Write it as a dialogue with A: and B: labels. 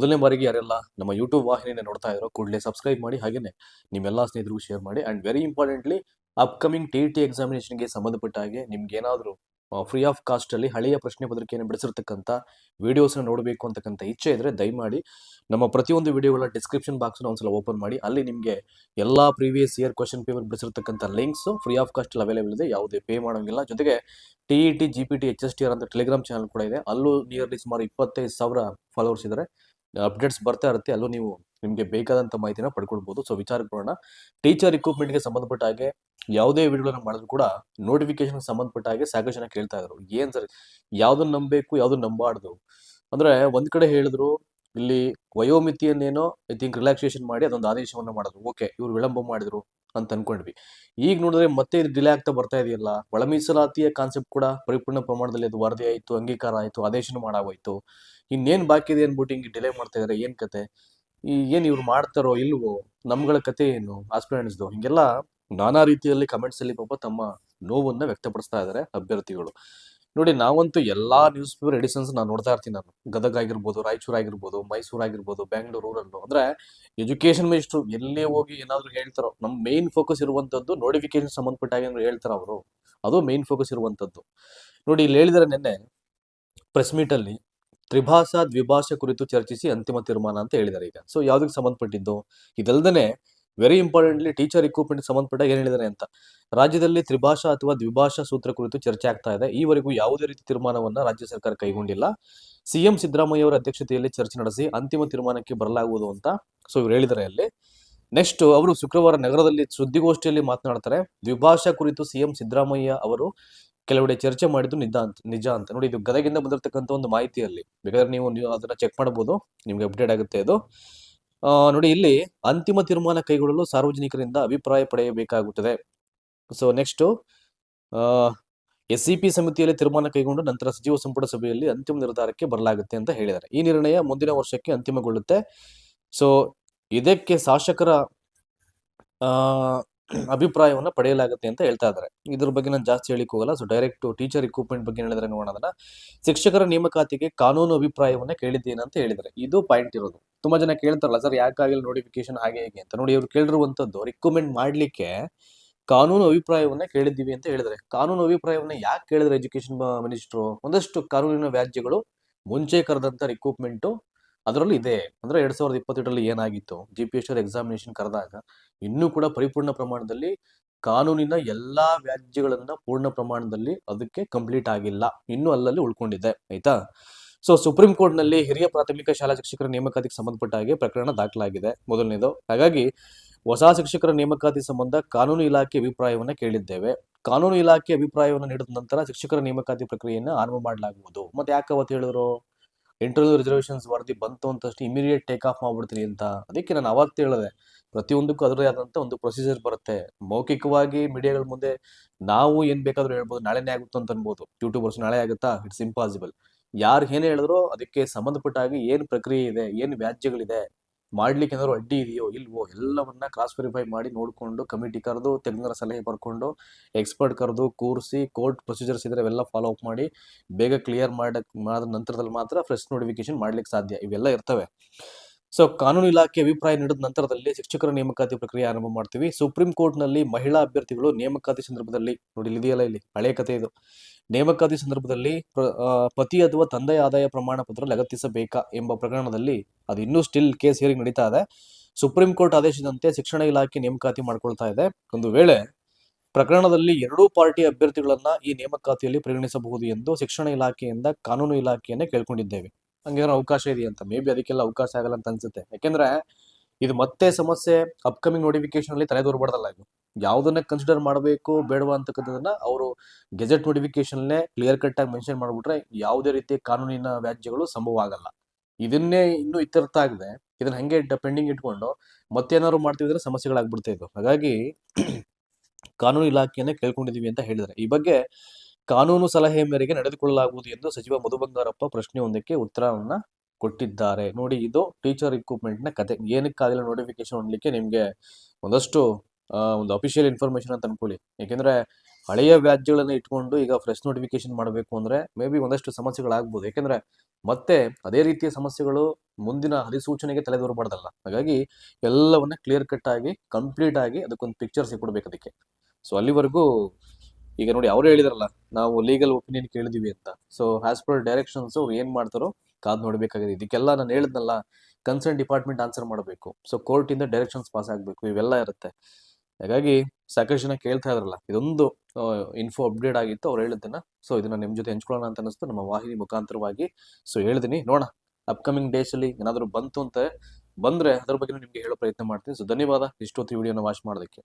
A: ಮೊದಲನೇ ಬಾರಿಗೆ ಯಾರೆಲ್ಲ ನಮ್ಮ ಯೂಟ್ಯೂಬ್ ವಾಹಿನಿಯನ್ನು ನೋಡ್ತಾ ಇರೋ ಕೂಡಲೇ ಸಬ್ಸ್ಕ್ರೈಬ್ ಮಾಡಿ ಹಾಗೆಯೇ ನಿಮ್ಮೆಲ್ಲ ಸ್ನೇಹಿತರಿಗೂ ಶೇರ್ ಮಾಡಿ and very importantly upcoming T T ಎಕ್ಸಾಮಿನೇಷನ್ಗೆ ಸಂಬಂಧಪಟ್ಟ ಹಾಗೆ ನಿಮ್ಗೆ ಏನಾದರೂ ಫ್ರೀ ಆಫ್ ಕಾಸ್ಟ್ ಅಲ್ಲಿ ಹಳೆಯ ಪ್ರಶ್ನೆ ಪತ್ರಿಕೆಯನ್ನು ಬಿಡಿಸಿರ್ತಕ್ಕಂಥ ವೀಡಿಯೋಸ್ನ ನೋಡಬೇಕು ಅಂತಕ್ಕಂಥ ಇಚ್ಛೆ ಇದ್ದರೆ ದಯಮಾಡಿ ನಮ್ಮ ಪ್ರತಿಯೊಂದು ವಿಡಿಯೋಗಳ ಡಿಸ್ಕ್ರಿಪ್ಷನ್ ಬಾಕ್ಸ್ನ ಒಂದ್ಸಲ ಓಪನ್ ಮಾಡಿ, ಅಲ್ಲಿ ನಿಮಗೆ ಎಲ್ಲ previous year question paper ಬಿಡಿಸಿರ್ತಕ್ಕಂಥ links free of cost available ಇದೆ, ಯಾವುದೇ ಪೇ ಮಾಡೋಂಗಿಲ್ಲ. ಜೊತೆಗೆ T E T G P T H S T R ಅಂತ ಟೆಲಿಗ್ರಾಮ್ ಚಾನಲ್ ಕೂಡ ಇದೆ. ಅಲ್ಲೂ ನಿಯರ್ಲಿ ಸುಮಾರು ಇಪ್ಪತ್ತೈದು ಸಾವಿರ ಫಾಲೋವರ್ಸ್ ಇದ್ದಾರೆ ಅಪ್ಡೇಟ್ಸ್ ಬರ್ತಾ ಇರುತ್ತೆ, ಅಲ್ಲೂ ನೀವು ನಿಮಗೆ ಬೇಕಾದಂಥ ಮಾಹಿತಿನ ಪಡ್ಕೊಳ್ಬೋದು. ಸೊ ವಿಚಾರಕ್ಕೆ ಬರೋಣ ಟೀಚರ್ ರಿಕ್ರೂಟ್ಮೆಂಟ್ಗೆ ಸಂಬಂಧಪಟ್ಟ ಹಾಗೆ ಯಾವುದೇ ವಿಡಿಯೋಗಳನ್ನ ಮಾಡಿದ್ರು ಕೂಡ ನೋಟಿಫಿಕೇಶನ್ ಸಂಬಂಧಪಟ್ಟ ಹಾಗೆ ಸಾಕಷ್ಟು ಜನ ಕೇಳ್ತಾ ಇದ್ರು. ಏನು ಸರ್, ಯಾವುದನ್ನು ನಂಬಬೇಕು, ಯಾವುದನ್ನು ನಂಬಾರ್ದು? ಅಂದ್ರೆ ಒಂದು ಕಡೆ ಹೇಳಿದ್ರು, ಇಲ್ಲಿ ವಯೋಮಿತಿಯನ್ನೇನೋ ಐ ಥಿಂಕ್ ರಿಲ್ಯಾಕ್ಸೇಷನ್ ಮಾಡಿ ಅದೊಂದು ಆದೇಶವನ್ನ ಮಾಡಿದ್ರು. ಓಕೆ ಇವರು ವಿಳಂಬ ಮಾಡಿದ್ರು. ಅಂತ ಅನ್ಕೊಂಡ್ವಿ. ಈಗ ನೋಡಿದ್ರೆ ಮತ್ತೆ ಇದು ಡಿಲೇ ಆಗ್ತಾ ಬರ್ತಾ ಇದೆಯಲ್ಲ? ಒಳ ಮೀಸಲಾತಿಯ ಕಾನ್ಸೆಪ್ಟ್ ಕೂಡ ಪರಿಪೂರ್ಣ ಪ್ರಮಾಣದಲ್ಲಿ ಅದು ವರದಿ ಆಯಿತು, ಅಂಗೀಕಾರ ಆಯಿತು, ಆದೇಶನೂ ಮಾಡಾಗೋಯ್ತು. ಇನ್ನೇನು ಬಾಕಿ ಇದೆ ಅಂದ್ಬಿಟ್ಟು ಹಿಂಗೆ ಡಿಲೇ ಮಾಡ್ತಾ ಇದಾರೆ, ಏನು ಕತೆ? ಈ ಏನು ಇವ್ರು ಮಾಡ್ತಾರೋ ಇಲ್ವೋ? ನಮ್ಗಳ ಕತೆ ಏನು? ಆಸ್ಪಿರೆಂಟ್ಸ್ದು ಹಿಂಗೆಲ್ಲ ನಾನಾ ರೀತಿಯಲ್ಲಿ ಕಮೆಂಟ್ಸಲ್ಲಿ ಪಾಪ ತಮ್ಮ ನೋವನ್ನ ವ್ಯಕ್ತಪಡಿಸ್ತಾ ಇದ್ದಾರೆ ಅಭ್ಯರ್ಥಿಗಳು. ನೋಡಿ, ನಾವಂತೂ ಎಲ್ಲಾ ನ್ಯೂಸ್ ಪೇಪರ್ ಎಡಿಷನ್ಸ್ ನಾನು ನೋಡ್ತಾ ಇರ್ತೀನಿ ನಾನು. ಗದಗ ಆಗಿರ್ಬೋದು, ರಾಯಚೂರು ಆಗಿರ್ಬೋದು, ಮೈಸೂರು ಆಗಿರ್ಬೋದು ಬೆಂಗಳೂರು ಊರಲ್ಲೂ. ಅಂದ್ರೆ ಎಜುಕೇಶನ್ ಮಿನಿಸ್ಟ್ರು ಎಲ್ಲೇ ಹೋಗಿ ಏನಾದ್ರು ಹೇಳ್ತಾರೋ, ನಮ್ ಮೇನ್ ಫೋಕಸ್ ಇರುವಂತದ್ದು ನೋಟಿಫಿಕೇಶನ್ ಸಂಬಂಧಪಟ್ಟ ಹಾಗೆ ಏನಾದ್ರು ಹೇಳ್ತಾರ ಅವರು, ಅದು ಮೇನ್ ಫೋಕಸ್ ಇರುವಂತದ್ದು. ನೋಡಿ, ಇಲ್ಲಿ ಹೇಳಿದರೆ ನಿನ್ನೆ ಪ್ರೆಸ್ ಮೀಟ್ ಅಲ್ಲಿ ತ್ರಿಭಾಷಾ ದ್ವಿಭಾಷಾ ಕುರಿತು ಚರ್ಚಿಸಿ ಅಂತಿಮ ತೀರ್ಮಾನ ಅಂತ ಹೇಳಿದ್ದಾರೆ ಈಗ. ಸೊ ಯಾವ್ದಕ್ಕೆ ಸಂಬಂಧಪಟ್ಟಿದ್ದು? ಇದಲ್ದೇನೆ ವೆರಿ ಇಂಪಾರ್ಟೆಂಟ್ಲಿ ಟೀಚರ್ ಇಕ್ವಿಪ್ಮೆಂಟ್ ಸಂಬಂಧಪಟ್ಟ ಏನು ಹೇಳಿದ್ದಾರೆ ಅಂತ. ರಾಜ್ಯದಲ್ಲಿ ತ್ರಿಭಾಷಾ ಅಥವಾ ದ್ವಿಭಾಷಾ ಸೂತ್ರ ಕುರಿತು ಚರ್ಚೆ ಆಗ್ತಾ ಇದೆ. ಈವರೆಗೂ ಯಾವುದೇ ರೀತಿ ತೀರ್ಮಾನವನ್ನ ರಾಜ್ಯ ಸರ್ಕಾರ ಕೈಗೊಂಡಿಲ್ಲ. ಸಿಎಂ ಸಿದ್ದರಾಮಯ್ಯ ಅವರ ಅಧ್ಯಕ್ಷತೆಯಲ್ಲಿ ಚರ್ಚೆ ನಡೆಸಿ ಅಂತಿಮ ತೀರ್ಮಾನಕ್ಕೆ ಬರಲಾಗುವುದು ಅಂತ ಸೊ ಇವ್ರು ಹೇಳಿದ್ದಾರೆ ಅಲ್ಲಿ. ನೆಕ್ಸ್ಟ್ ಅವರು ಶುಕ್ರವಾರ ನಗರದಲ್ಲಿ ಸುದ್ದಿಗೋಷ್ಠಿಯಲ್ಲಿ ಮಾತನಾಡ್ತಾರೆ. ದ್ವಿಭಾಷಾ ಕುರಿತು ಸಿಎಂ ಸಿದ್ದರಾಮಯ್ಯ ಅವರು ಕೆಲವೆಡೆ ಚರ್ಚೆ ಮಾಡಿದ್ದು ನಿಜ ಅಂತ ನಿಜ ಅಂತ. ನೋಡಿ, ಇದು ಗದಗಿಂದ ಬಂದಿರತಕ್ಕಂಥ ಒಂದು ಮಾಹಿತಿಯಲ್ಲಿ ಬೇಕಾದ್ರೆ ನೀವು ಅದನ್ನ ಚೆಕ್ ಮಾಡಬಹುದು. ನಿಮ್ಗೆ ಅಪ್ಡೇಟ್ ಆಗುತ್ತೆ ಅದು. ನೋಡಿ ಇಲ್ಲಿ ಅಂತಿಮ ತೀರ್ಮಾನ ಕೈಗೊಳ್ಳಲು ಸಾರ್ವಜನಿಕರಿಂದ ಅಭಿಪ್ರಾಯ ಪಡೆಯಬೇಕಾಗುತ್ತದೆ. So next S C P ಸಮಿತಿಯಲ್ಲಿ ತೀರ್ಮಾನ ಕೈಗೊಂಡು ನಂತರ ಸಚಿವ ಸಂಪುಟ ಸಭೆಯಲ್ಲಿ ಅಂತಿಮ ನಿರ್ಧಾರಕ್ಕೆ ಬರಲಾಗುತ್ತೆ ಅಂತ ಹೇಳಿದ್ದಾರೆ. ಈ ನಿರ್ಣಯ ಮುಂದಿನ ವರ್ಷಕ್ಕೆ ಅಂತಿಮಗೊಳ್ಳುತ್ತೆ. ಸೊ ಇದಕ್ಕೆ ಶಾಸಕರ ಅಭಿಪ್ರಾಯವನ್ನ ಪಡೆಯಲಾಗುತ್ತೆ ಅಂತ ಹೇಳ್ತಾ ಇದ್ದಾರೆ. ಇದ್ರ ಬಗ್ಗೆ ನಾನು ಜಾಸ್ತಿ ಹೇಳಿಕ್ ಹೋಗಲ್ಲ. ಸೊ ಡೈರೆಕ್ಟ್ ಟೀಚರ್ ಇಕ್ವಿಪ್ಮೆಂಟ್ ಬಗ್ಗೆ ಹೇಳಿದ್ರೆ ನೋಡೋದನ್ನ. ಶಿಕ್ಷಕರ ನೇಮಕಾತಿಗೆ ಕಾನೂನು ಅಭಿಪ್ರಾಯವನ್ನ ಕೇಳಿದ್ದೇನೆ ಅಂತ ಹೇಳಿದ್ದಾರೆ. ಇದು ಪಾಯಿಂಟ್ ಇರೋದು. ತುಂಬಾ ಜನ ಕೇಳ್ತಾರಲ್ಲ, ಸರ್, ಯಾಕಾಗಿಲ್ಲ ನೋಟಿಫಿಕೇಶನ್ ಹಾಗೆ ಹೇಗೆ ಅಂತ. ನೋಡಿ, ಇವ್ರು ಕೇಳಿರುವಂತದ್ದು ರಿಕ್ರೂಟ್ಮೆಂಟ್ ಮಾಡ್ಲಿಕ್ಕೆ ಕಾನೂನು ಅಭಿಪ್ರಾಯವನ್ನ ಕೇಳಿದ್ದೀವಿ ಅಂತ ಹೇಳಿದ್ರೆ ಕಾನೂನು ಅಭಿಪ್ರಾಯವನ್ನ ಯಾಕೆ ಕೇಳಿದ್ರೆ ಎಜುಕೇಶನ್ ಮಿನಿಸ್ಟ್ರು ಒಂದಷ್ಟು ಕಾನೂನಿನ ವ್ಯಾಜ್ಯಗಳು ಮುಂಚೆ ಕರೆದಂತ ರಿಕ್ರೂಟ್ಮೆಂಟ್ ಅದರಲ್ಲಿ ಇದೆ. ಅಂದ್ರೆ ಎರಡು ಸಾವಿರದ ಇಪ್ಪತ್ತೆರಡರಲ್ಲಿ ಏನಾಗಿತ್ತು? ಜಿ ಪಿ ಎಸ್ ಎಕ್ಸಾಮಿನೇಷನ್ ಕರೆದಾಗ ಇನ್ನೂ ಕೂಡ ಪರಿಪೂರ್ಣ ಪ್ರಮಾಣದಲ್ಲಿ ಕಾನೂನಿನ ಎಲ್ಲಾ ವ್ಯಾಜ್ಯಗಳನ್ನು ಪೂರ್ಣ ಪ್ರಮಾಣದಲ್ಲಿ ಅದಕ್ಕೆ ಕಂಪ್ಲೀಟ್ ಆಗಿಲ್ಲ. ಇನ್ನೂ ಅಲ್ಲಲ್ಲಿ ಉಳ್ಕೊಂಡಿದೆ. ಆಯ್ತಾ? ಸೊ ಸುಪ್ರೀಂ ಕೋರ್ಟ್ನಲ್ಲಿ ಹಿರಿಯ ಪ್ರಾಥಮಿಕ ಶಾಲಾ ಶಿಕ್ಷಕರ ನೇಮಕಾತಿಗೆ ಸಂಬಂಧಪಟ್ಟ ಹಾಗೆ ಪ್ರಕರಣ ದಾಖಲಾಗಿದೆ. ಮೊದಲನೇದು. ಹಾಗಾಗಿ ಹೊಸ ಶಿಕ್ಷಕರ ನೇಮಕಾತಿ ಸಂಬಂಧ ಕಾನೂನು ಇಲಾಖೆ ಅಭಿಪ್ರಾಯವನ್ನು ಕೇಳಿದ್ದೇವೆ. ಕಾನೂನು ಇಲಾಖೆ ಅಭಿಪ್ರಾಯವನ್ನು ನೀಡಿದ ನಂತರ ಶಿಕ್ಷಕರ ನೇಮಕಾತಿ ಪ್ರಕ್ರಿಯೆಯನ್ನು ಆರಂಭ ಮಾಡಲಾಗುವುದು. ಮತ್ತೆ ಯಾಕೆ ಅವತ್ತು ಹೇಳಿದ್ರು? ಇಂಟರ್ನಲ್ ರಿಸರ್ವೇಷನ್ಸ್ ವರದಿ ಬಂತು ಅಂತಷ್ಟು ಇಮಿಡಿಯೇಟ್ ಟೇಕ್ ಆಫ್ ಮಾಡ್ಬಿಡ್ತೀನಿ ಅಂತ. ಅದಕ್ಕೆ ನಾನು ಅವತ್ತು ಹೇಳಿದೆ, ಪ್ರತಿಯೊಂದಕ್ಕೂ ಅದರದೇ ಆದಂಥ ಒಂದು ಪ್ರೊಸೀಜರ್ ಬರುತ್ತೆ. ಮೌಖಿಕವಾಗಿ ಮೀಡಿಯಾಗಳ ಮುಂದೆ ನಾವು ಏನ್ ಬೇಕಾದ್ರೂ ಹೇಳ್ಬೋದು, ನಾಳೆನೇ ಆಗುತ್ತೆ ಅಂತ ಅನ್ಬೋದು. ಯೂಟ್ಯೂಬರ್ಸ್ ನಾಳೆ ಆಗುತ್ತಾ? ಇಟ್ಸ್ ಇಂಪಾಸಿಬಲ್ ಯಾರು ಏನೇ ಹೇಳಿದ್ರು ಅದಕ್ಕೆ ಸಂಬಂಧಪಟ್ಟಾಗಿ ಏನ್ ಪ್ರಕ್ರಿಯೆ ಇದೆ, ಏನ್ ವ್ಯಾಜ್ಯಗಳಿದೆ ಮಾಡ್ಲಿಕ್ಕೆ ಏನಾದ್ರು ಅಡ್ಡಿ ಇದೆಯೋ ಇಲ್ವೋ ಎಲ್ಲವನ್ನ ಕ್ರಾಸ್ ವೆರಿಫೈ ಮಾಡಿ ನೋಡಿಕೊಂಡು ಕಮಿಟಿ ಕರೆದು ತಜ್ಞರ ಸಲಹೆ ಬರ್ಕೊಂಡು ಎಕ್ಸ್ಪರ್ಟ್ ಕರೆದು ಕೂರಿಸಿ ಕೋರ್ಟ್ ಪ್ರೊಸೀಜರ್ಸ್ ಇದ್ರೆ ಅವೆಲ್ಲ ಫಾಲೋ ಅಪ್ ಮಾಡಿ ಬೇಗ ಕ್ಲಿಯರ್ ಮಾಡಕ್ ಮಾಡಿದ ನಂತರದಲ್ಲಿ ಮಾತ್ರ ಫ್ರೆಶ್ ನೋಟಿಫಿಕೇಶನ್ ಮಾಡ್ಲಿಕ್ಕೆ ಸಾಧ್ಯ. ಇವೆಲ್ಲ ಇರ್ತವೆ. ಸೊ ಕಾನೂನು ಇಲಾಖೆ ಅಭಿಪ್ರಾಯ ನೀಡಿದ ನಂತರದಲ್ಲಿ ಶಿಕ್ಷಕರ ನೇಮಕಾತಿ ಪ್ರಕ್ರಿಯೆ ಆರಂಭ ಮಾಡ್ತೀವಿ. ಸುಪ್ರೀಂ ಕೋರ್ಟ್ನಲ್ಲಿ ಮಹಿಳಾ ಅಭ್ಯರ್ಥಿಗಳು ನೇಮಕಾತಿ ಸಂದರ್ಭದಲ್ಲಿ, ನೋಡಿ ಇದೆಯಲ್ಲ ಇಲ್ಲಿ, ಹಳೆ ಕಥೆ ಇದು. ನೇಮಕಾತಿ ಸಂದರ್ಭದಲ್ಲಿ ಪತಿ ಅಥವಾ ತಂದೆಯ ಆದಾಯ ಪ್ರಮಾಣ ಪತ್ರ ಲಗತ್ತಿಸಬೇಕಾ ಎಂಬ ಪ್ರಕರಣದಲ್ಲಿ ಅದು ಇನ್ನೂ ಸ್ಟಿಲ್ ಕೇಸ್ ಹಿಯರಿಂಗ್ ನಡೀತಾ ಇದೆ. ಸುಪ್ರೀಂ ಕೋರ್ಟ್ ಆದೇಶದಂತೆ ಶಿಕ್ಷಣ ಇಲಾಖೆ ನೇಮಕಾತಿ ಮಾಡ್ಕೊಳ್ತಾ ಇದೆ. ಒಂದು ವೇಳೆ ಪ್ರಕರಣದಲ್ಲಿ ಎರಡೂ ಪಾರ್ಟಿ ಅಭ್ಯರ್ಥಿಗಳನ್ನ ಈ ನೇಮಕಾತಿಯಲ್ಲಿ ಪರಿಗಣಿಸಬಹುದು ಎಂದು ಶಿಕ್ಷಣ ಇಲಾಖೆಯಿಂದ ಕಾನೂನು ಇಲಾಖೆಯನ್ನೇ ಕೇಳ್ಕೊಂಡಿದ್ದೇವೆ. ಹಂಗೇನೋ ಅವಕಾಶ ಇದೆಯಂತ ಮೇ ಬಿ ಅದಕ್ಕೆಲ್ಲ ಅವಕಾಶ ಆಗಲ್ಲ ಅಂತ ಅನ್ಸುತ್ತೆ. ಯಾಕೆಂದ್ರೆ ಇದು ಮತ್ತೆ ಸಮಸ್ಯೆ ಅಪ್ಕಮಿಂಗ್ ನೋಟಿಫಿಕೇಶನ್ ಅಲ್ಲಿ ತಲೆದೂರ್ಬಾರ್ದಲ್ಲ ಇದು. ಯಾವ್ದನ್ನ ಕನ್ಸಿಡರ್ ಮಾಡಬೇಕು ಬೇಡವಾ ಅಂತಕ್ಕಂಥದ್ದನ್ನ ಅವರು ಗೆಜೆಟ್ ನೋಟಿಫಿಕೇಶನ್ ಕ್ಲಿಯರ್ ಕಟ್ ಆಗಿ ಮೆನ್ಷನ್ ಮಾಡ್ಬಿಟ್ರೆ ಯಾವುದೇ ರೀತಿಯ ಕಾನೂನಿನ ವ್ಯಾಜ್ಯಗಳು ಸಂಭವ ಆಗಲ್ಲ. ಇದನ್ನೇ ಇನ್ನೂ ಇತ್ಯರ್ಥ ಆಗದೆ. ಇದನ್ನ ಹಂಗೆ ಪೆಂಡಿಂಗ್ ಇಟ್ಕೊಂಡು ಮತ್ತೇನಾದ್ರು ಮಾಡ್ತಿದ್ರೆ ಸಮಸ್ಯೆಗಳಾಗ್ಬಿಡ್ತಾ ಇದ್ವು. ಹಾಗಾಗಿ ಕಾನೂನು ಇಲಾಖೆಯನ್ನೇ ಕೇಳ್ಕೊಂಡಿದೀವಿ ಅಂತ ಹೇಳಿದ್ರೆ ಈ ಬಗ್ಗೆ ಕಾನೂನು ಸಲಹೆ ಮೇರೆಗೆ ನಡೆದುಕೊಳ್ಳಲಾಗುವುದು ಎಂದು ಸಚಿವ ಮಧು ಬಂಗಾರಪ್ಪ ಪ್ರಶ್ನೆಯೊಂದಕ್ಕೆ ಉತ್ತರವನ್ನ ಕೊಟ್ಟಿದ್ದಾರೆ. ನೋಡಿ, ಇದು ಟೀಚರ್ ಇಕ್ವಿಪ್ಮೆಂಟ್ನ ಕತೆ. ಏನಕ್ಕಾಗಲಿಲ್ಲ ನೋಟಿಫಿಕೇಶನ್ ಹೊಂದಲಿಕ್ಕೆ ನಿಮ್ಗೆ ಒಂದಷ್ಟು ಒಂದು ಅಫಿಷಿಯಲ್ ಇನ್ಫಾರ್ಮೇಶನ್ ಅಂತ ಅನ್ಕೊಳ್ಳಿ. ಯಾಕೆಂದ್ರೆ ಹಳೆಯ ವ್ಯಾಜ್ಯಗಳನ್ನು ಇಟ್ಕೊಂಡು ಈಗ ಫ್ರೆಶ್ ನೋಟಿಫಿಕೇಶನ್ ಮಾಡಬೇಕು ಅಂದ್ರೆ ಮೇ ಬಿ ಒಂದಷ್ಟು ಸಮಸ್ಯೆಗಳಾಗ್ಬೋದು. ಯಾಕೆಂದ್ರೆ ಮತ್ತೆ ಅದೇ ರೀತಿಯ ಸಮಸ್ಯೆಗಳು ಮುಂದಿನ ಅಧಿಸೂಚನೆಗೆ ತಲೆದೋರಬಾರ್ದಲ್ಲ ಹಾಗಾಗಿ ಎಲ್ಲವನ್ನ ಕ್ಲಿಯರ್ ಕಟ್ ಆಗಿ ಕಂಪ್ಲೀಟ್ ಆಗಿ ಅದಕ್ಕೊಂದು ಪಿಕ್ಚರ್ ಕೊಡ್ಬೇಕು ಅದಕ್ಕೆ. ಸೊ ಅಲ್ಲಿವರೆಗೂ ಈಗ ನೋಡಿ ಅವ್ರು ಹೇಳಿದ್ರಲ್ಲ, ನಾವು ಲೀಗಲ್ ಒಪಿನಿಯನ್ ಕೇಳಿದೀವಿ ಅಂತ. ಸೊ ಆಸ್ ಪರ್ ಡೈರೆಕ್ಷನ್ಸ್ ಅವ್ರು ಏನ್ ಮಾಡ್ತಾರೋ ಕಾದ್ ನೋಡ್ಬೇಕಾಗಿದೆ. ಇದಕ್ಕೆಲ್ಲ ನಾನು ಹೇಳಿದ್ನಲ್ಲ ಕನ್ಸರ್ನ್ ಡಿಪಾರ್ಟ್ಮೆಂಟ್ ಆನ್ಸರ್ ಮಾಡಬೇಕು. ಸೊ ಕೋರ್ಟ್ ಇಂದ ಡೈರೆಕ್ಷನ್ಸ್ ಪಾಸ್ ಆಗಬೇಕು. ಇವೆಲ್ಲ ಇರುತ್ತೆ. ಹಾಗಾಗಿ ಸಾಕಷ್ಟು ಜನ ಕೇಳ್ತಾ ಇದ್ರಲ್ಲ, ಇದೊಂದು ಇನ್ಫೋ ಅಪ್ಡೇಟ್ ಆಗಿತ್ತು. ಅವ್ರು ಹೇಳಿದ್ದನ್ನ ಸೊ ಇದನ್ನ ನಿಮ್ ಜೊತೆ ಹಂಚ್ಕೊಳ್ಳೋಣ ಅಂತ ಅನಿಸ್ತು ನಮ್ಮ ವಾಹಿನಿ ಮುಖಾಂತರವಾಗಿ ಸೊ ಹೇಳಿದಿನಿ. ನೋಡೋಣ ಅಪ್ಕಮಿಂಗ್ ಡೇಸ್ ಅಲ್ಲಿ ಏನಾದ್ರು ಬಂತು ಅಂತ ಬಂದ್ರೆ ಅದ್ರ ಬಗ್ಗೆ ನಿಮ್ಗೆ ಹೇಳೋ ಪ್ರಯತ್ನ ಮಾಡ್ತೀನಿ. ಸೊ ಧನ್ಯವಾದ. ಇಷ್ಟೊತ್ತು ವಿಡಿಯೋನ ವಾಚ್ ಮಾಡೋದಕ್ಕೆ.